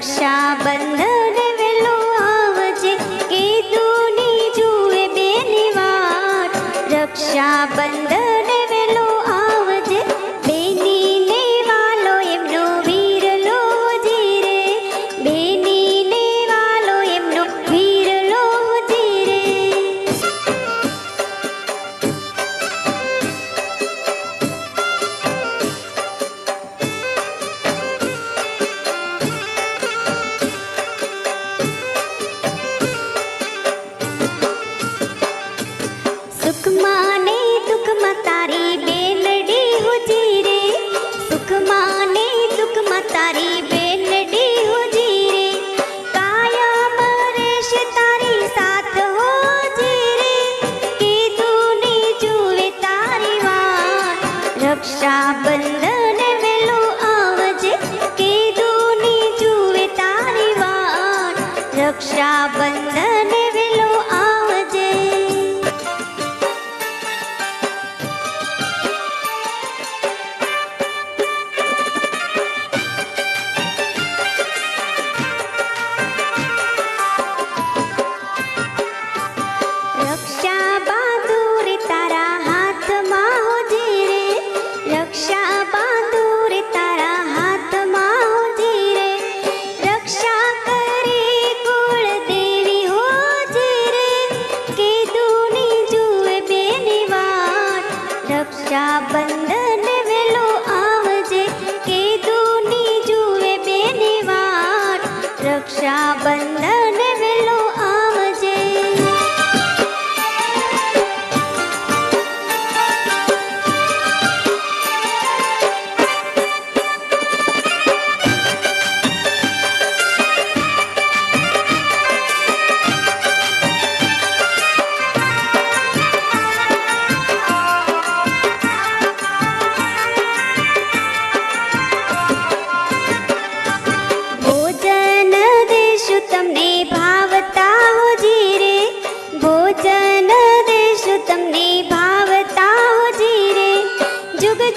રક્ષાબંધન વેલું આવજે કીધું ની જુએ બેની વાત રક્ષાબંધન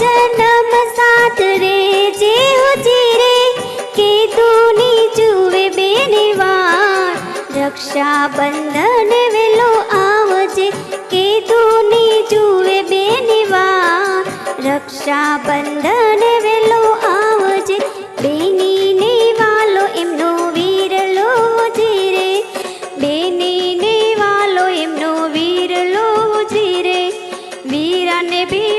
જન્મ સાત રે, જે હોજી જુવે બેને વાર રક્ષાબંધન વેલો આવજે, કે દુની જુવે બેનીવા રક્ષા બંધન વેલો આવજે, બેનીને વાલો એમનો વીરલો જીરે બેની બેનીને વાલો એમનો વીરલો જીરે વીરાને બી